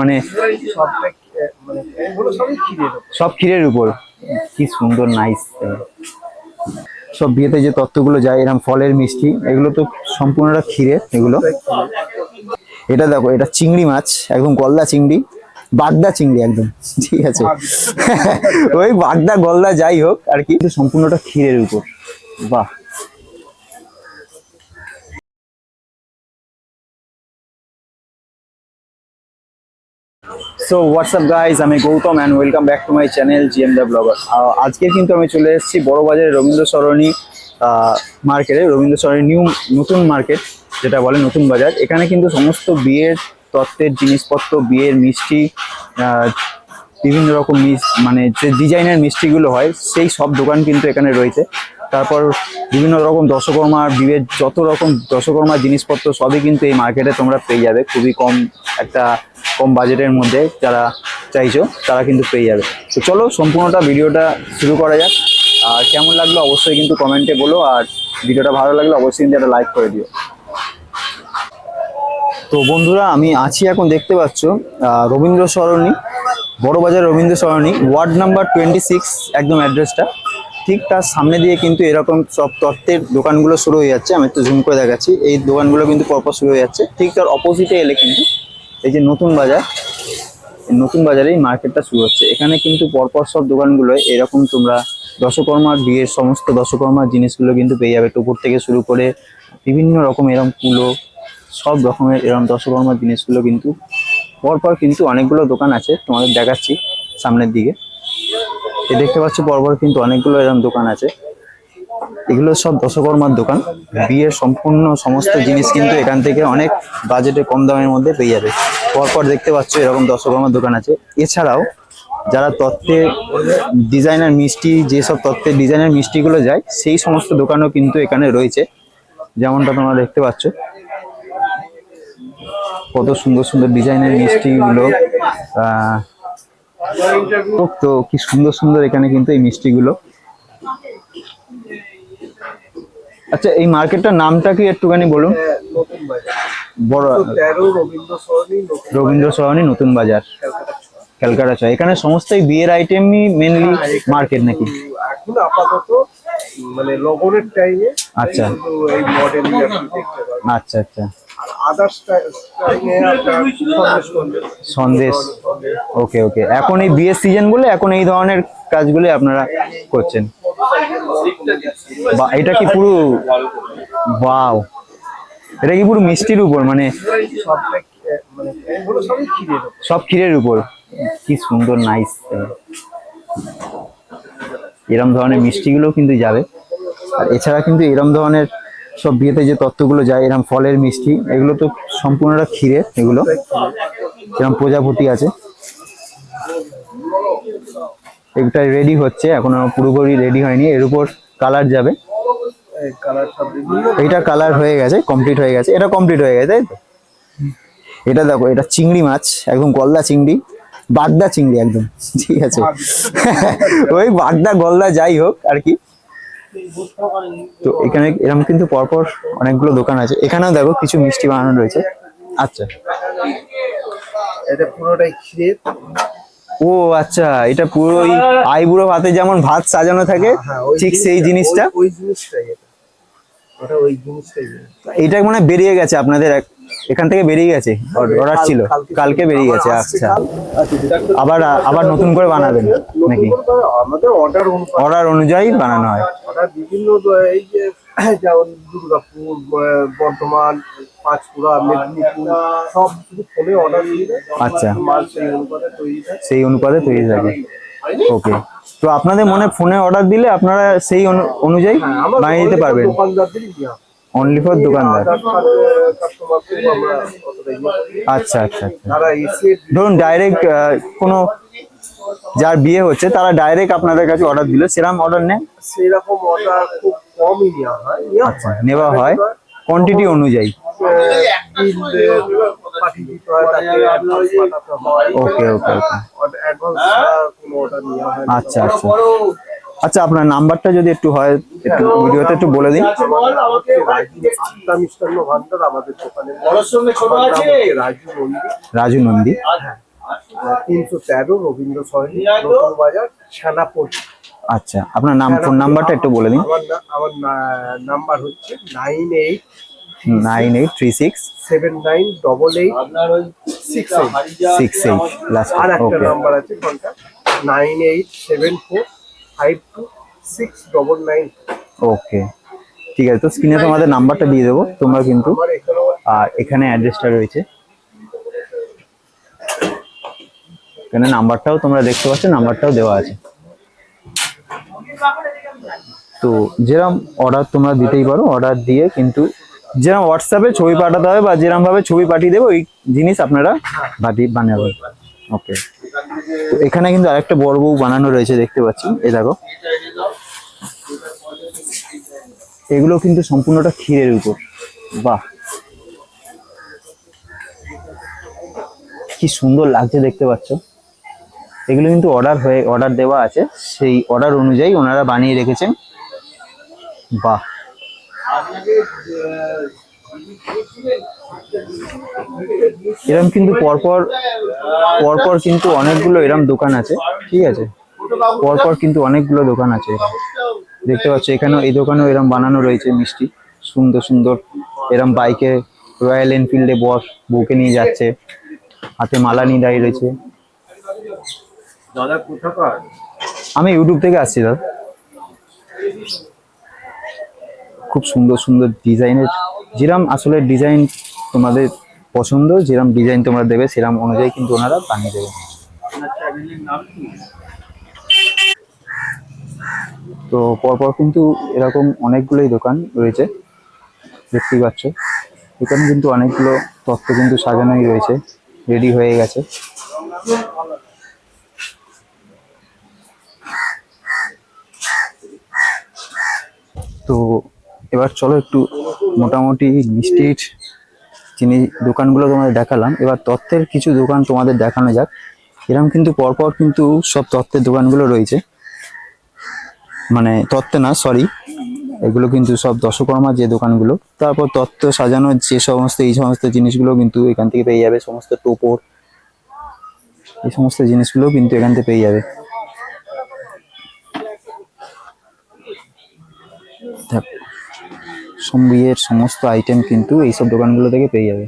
মানে মানে ক্ষীরের। সব ক্ষীরের উপর। কি সুন্দর নাইস সব বিয়েতে যে তত্ত্বগুলো যায় এরকম ফলের মিষ্টি এগুলো তো সম্পূর্ণটা ক্ষীরে এগুলো। এটা দেখো এটা চিংড়ি মাছ একদম গলদা চিংড়ি বাগদা চিংড়ি একদম ঠিক আছে। ওই বাগদা গলদা যাই হোক আর কি। সম্পূর্ণটা ক্ষীরের উপর। বাহ। সো হোয়াটসঅ্যাপ গাইজ আমি Gautam and welcome back to my channel GM the blogger আজকে কিন্তু আমি চলে এসেছি বড়বাজারে রবীন্দ্র সরণী মার্কেটে রবীন্দ্র সরণি নিউ নতুন মার্কেট যেটা বলে নতুন বাজার। এখানে কিন্তু সমস্ত বিয়ের তত্ত্বের জিনিসপত্র, বিয়ের মিষ্টি বিভিন্ন রকম মিস মানে যে ডিজাইনের মিষ্টিগুলো হয়, সেই সব দোকান কিন্তু এখানে রয়েছে। তারপর বিভিন্ন রকম দশকর্মার বিয়ের যত রকম দশকর্মার জিনিসপত্র, সবই কিন্তু এই মার্কেটে তোমরা পেয়ে যাবে। খুবই কম একটা কম বাজেটের মধ্যে যারা চাইছো, তারা কিন্তু পেয়ে যাবে। তো চলো, সম্পূর্ণটা ভিডিওটা শুরু করা যাক। আর কেমন লাগল অবশ্যই কিন্তু কমেন্টে বলো, আর ভিডিওটা ভালো লাগলে অবশ্যই কিন্তু একটা লাইক করে দিও। তো বন্ধুরা, আমি আছি এখন দেখতে পাচ্ছ Rabindra Sarani, Burrabazar Rabindra Sarani, ward number twenty six, একদম অ্যাড্রেসটা। ঠিক তার সামনে দিয়ে কিন্তু এরকম সব তত্ত্বের দোকানগুলো শুরু হয়ে যাচ্ছে। আমি একটু জুম করে দেখাচ্ছি। এই দোকানগুলো কিন্তু পরপর শুরু হয়ে যাচ্ছে। ঠিক তার অপোজিটে এলে কিন্তু এই যে নতুন বাজার নতুন বাজারেই মার্কেটটা শুরু হচ্ছে। এখানে কিন্তু পরপর সব দোকানগুলো এরকম তোমরা দশকর্মার বিয়ের সমস্ত দশকর্মার জিনিসগুলো কিন্তু পেয়ে যাবে। টুকুর থেকে শুরু করে বিভিন্ন রকম এরকম কুলো, সব রকমের এরকম দশকর্মার জিনিসগুলো কিন্তু পরপর কিন্তু অনেকগুলো দোকান আছে তোমাদের দেখাচ্ছি সামনের দিকে। এ দেখতে পাচ্ছ পরপর কিন্তু অনেকগুলো এরকম দোকান আছে। এগুলো সব দশকর্মার দোকান। বিয়ের সম্পূর্ণ সমস্ত জিনিস কিন্তু এখান থেকে অনেক বাজেটে কম দামের মধ্যে পেয়ে যাবে। পরপর দেখতে পাচ্ছ এরকম দশকর্মার দোকান আছে। এছাড়াও যারা তত্ত্বের ডিজাইনার মিষ্টি, যেসব তত্ত্বের ডিজাইনার মিষ্টিগুলো যায়, সেই সমস্ত দোকানও কিন্তু এখানে রয়েছে। যেমনটা তোমরা দেখতে পাচ্ছ। কত সুন্দর সুন্দর ডিজাইনের মিষ্টিগুলো তো কি সুন্দর সুন্দর এখানে কিন্তু এই মিষ্টিগুলো। আচ্ছা এই মার্কেটটার নামটা কি একটুখানি বলুন? বড় রবীন্দ্র সরণি নতুন বাজার। ক্যালকাটা ছোঁয়া। ক্যালকাটা চা এখানে সমস্তই বিয়ের আইটেমই মেনলি মার্কেট নাকি? এখন আপাতত মানে লগনের টাইমে আচ্ছা। এই মডেল আচ্ছা আচ্ছা। সন্দেশ ওকে ওকে এখন এই বিয়ের সিজন বলে এখন এই ধরনের কাজগুলো আপনারা করছেন। বা এটা কি পুরো বাও এটা কি পুরো মিষ্টির উপর? মানে ক্ষীরের। সব ক্ষীরের উপর? কি সুন্দর নাইস এরম ধরনের মিষ্টিগুলো কিন্তু যাবে। আর এছাড়া কিন্তু এরম ধরনের সব বিয়েতে যে তত্ত্বগুলো যায়, এরম ফলের মিষ্টি, এগুলো তো সম্পূর্ণটা ক্ষীরে এগুলো। এরম প্রজাপতি আছে। এটা রেডি হচ্ছে এখনও পুরোপুরি রেডি হয়নি এর উপর কালার যাবে। এই কালার হয়ে গেছে? কমপ্লিট হয়ে গেছে এটা কমপ্লিট হয়ে গেছে তাই তো? এটা দেখো এটা চিংড়ি মাছ একদম গলদা চিংড়ি বাগদা চিংড়ি একদম ঠিক আছে। ওই বাগদা গলদা যাই হোক আর কি। তো এখানে এরকম কিন্তু পরপর অনেকগুলো দোকান আছে। এখানেও দেখো কিছু মিষ্টি বানানো রয়েছে। আচ্ছা। এটা পুরোটাই ক্ষীরের। ও আচ্ছা এটা পুরো ওই আইবুড়ো ভাতে যেমন ভাত সাজানো থাকে হ্যাঁ, ঠিক সেই জিনিসটা- ওই- জিনিসটাই এটা। ওই জিনিসটাই। এটা মানে বেরিয়ে গেছে আপনাদের এক- এখান থেকে বেরিয়ে গেছে। অর্ডার ছিল। কালকে বেরিয়ে গেছে আচ্ছা। আবার আবার নতুন করে বানাবেন নাকি? আমাদের অর্ডার অর্ডার অনুযায়ী বানানো হয়। বিভিন্ন এই যে যেমন দুর্গাপুর বর্ধমান পাঁচকুড়া মেদিনীপুর সব শুধু ফোনে অর্ডার আচ্ছা। সেই অনুপাতে তৈরি থাকে ওকে। তো আপনাদের মনে ফোনে অর্ডার দিলে আপনারা সেই অনু- অনুযায়ী হ্যাঁ, বানিয়ে দিতে পারবেন। দোকানদারদেরই অনলি ফর দোকানদার? ইয়ে। আচ্ছা আচ্ছা আচ্ছা। ধরুন ডাইরেক্ট কোনো যার বিয়ে হচ্ছে তারা ডাইরেক্ট আপনাদের কাছে অর্ডার দিল সেরকম অর্ডার নেয়? সেই রকম অর্ডার খুব কমই নেওয়া হয়। আচ্ছা নেওয়া হয়। কোয়ান্টিটি অনুযায়ী। ওকে ওকে ওকে। হয় আচ্ছা আচ্ছা। আচ্ছা আপনার নাম্বারটা যদি একটু হয় একটু ভিডিওতে একটু বলে দিন। রাজু নন্দী। রাজু তিনশো তেরো রবীন্দ্র বাজার সেনাপুর আচ্ছা আপনার নাম ফোন নাম্বারটা একটু বলে দিন। আমার নাম্বার হচ্ছে nine eight nine eight three six. Seven nine double eight six eight. Six eight আর একটা নাম্বার আছে nine eight seven four five two six double nine okay ঠিক আছে তো স্ক্রিনে তোমাদের নাম্বারটা দিয়ে দেবো তোমরা কিন্তু আর এখানে অ্যাড্রেসটা রয়েছে। এখানে নাম্বারটাও তোমরা দেখতে পাচ্ছ নাম্বারটাও দেওয়া আছে। তো যেরকম অর্ডার তোমরা দিতেই পারো অর্ডার দিয়ে কিন্তু যেরকম হোয়াটসঅ্যাপে ছবি পাঠাতে হবে বা যেরকম ভাবে ছবি পাঠিয়ে দেবে ওই জিনিস আপনারা বানিয়ে বানাবেন ওকে এখানে কিন্তু আরেকটা বড় বউ বানানো রয়েছে, দেখতে পাচ্ছি এই দেখো। এগুলো কিন্তু সম্পূর্ণটা ক্ষীরের উপর। বাহ! কি সুন্দর লাগছে দেখতে পাচ্ছ। এগুলো কিন্তু অর্ডার হয়ে, অর্ডার দেওয়া আছে। সেই অর্ডার অনুযায়ী ওনারা বানিয়ে রেখেছেন। বাহ! এরম কিন্তু পরপর পরপর কিন্তু অনেকগুলো এরম দোকান আছে ঠিক আছে? পরপর কিন্তু অনেকগুলো দোকান আছে। দেখতে পাচ্ছ এখানেও এই দোকানেও এরম বানানো রয়েছে মিষ্টি। সুন্দর সুন্দর এরম বাইকে রয়্যাল এনফিল্ডে বস বউকে নিয়ে যাচ্ছে। হাতে মালা নিয়ে দাঁড়িয়ে রয়েছে। দাদা কোথাকার? আমি ইউটিউব থেকে আসছি দাদা। খুব সুন্দর সুন্দর ডিজাইনের যেরাম আসলে ডিজাইন তোমাদের পছন্দ যেরাম ডিজাইন তোমরা দেবে সেরাম অনুযায়ী কিন্তু ওনারা বানিয়ে দেবে। কি? তো পরপর কিন্তু এরকম অনেকগুলোই দোকান রয়েছে দেখতেই পাচ্ছ। এখানে কিন্তু অনেকগুলো তত্ত্ব কিন্তু সাজানোই রয়েছে রেডি হয়ে গেছে। তো এবার চলো একটু মোটামুটি মিষ্টির জিনিস দোকানগুলো তোমাদের দেখালাম, এবার তত্ত্বের কিছু দোকান তোমাদের দেখানো যাক। এরকম কিন্তু পরপর কিন্তু সব তত্ত্বের দোকানগুলো রয়েছে। মানে তত্ত্বে না সরি এগুলো কিন্তু সব দশকর্মার যে দোকানগুলো। তারপর তত্ত্ব সাজানোর যে সমস্ত, এই সমস্ত জিনিসগুলো কিন্তু এখান থেকে পেয়ে যাবে। সমস্ত টোপর, এই সমস্ত জিনিসগুলো কিন্তু এখান থেকে পেয়ে যাবে। বিয়ের সমস্ত আইটেম কিন্তু এইসব দোকানগুলো থেকে পেয়ে যাবে।